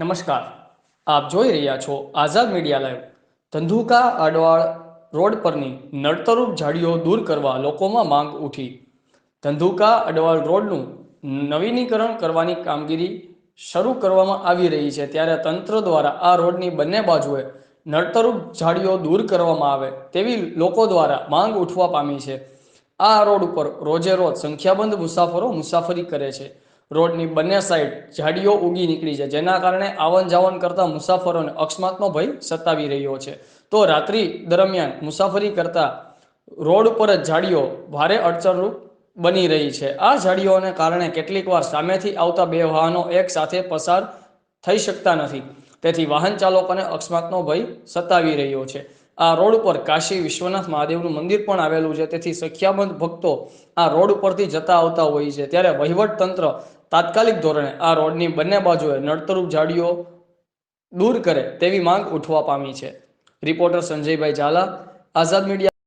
નમસ્કાર. આપ જોઈ રહ્યા છો Azad media live. Dhandhuka Adval road પરની નડતરૂપ ઝાડીઓ દૂર કરવા લોકોમાં માંગ ઉઠી. ધંધુકા અડવાળ રોડનું નવીનીકરણ કરવાની કામગીરી શરૂ કરવામાં આવી રહી છે ત્યારે તંત્ર દ્વારા આ રોડની બંને બાજુએ નડતરૂપ ઝાડીઓ દૂર કરવામાં આવે તેવી લોકો દ્વારા માંગ ઉઠવા પામી છે. આ રોડ ઉપર રોજે રોજ સંખ્યાબંધ મુસાફરો મુસાફરી કરે છે. રોડની બંને સાઈડ ઝાડીઓ ઉગી નીકળી છે, જેના કારણે આવન જાવન કરતા મુસાફરોને અકસ્માતનો ભય સતાવી રહ્યો છે. તો રાત્રિ દરમિયાન મુસાફરી કરતા રોડ ઉપર જ ઝાડીઓ ભારે અડચણરૂપ બની રહી છે. આ ઝાડીઓને કારણે કેટલીક વાર સામેથી આવતા બે વાહનો એક સાથે પસાર થઈ શકતા નથી. તેથી વાહન ચાલકોને અકસ્માતનો ભય સતાવી રહ્યો છે. આ રોડ ઉપર કાશી વિશ્વનાથ મહાદેવનું મંદિર પણ આવેલું છે. તેથી સંખ્યાબંધ ભક્તો આ રોડ ઉપરથી જતા આવતા હોય છે. ત્યારે વહીવટ તંત્ર તાત્કાલિક ધોરણે આ રોડની બંને બાજુએ નડતરૂપ ઝાડીઓ દૂર કરે તેવી માંગ ઉઠવા પામી છે. Reporter Sanjaybhai Zala, Azad media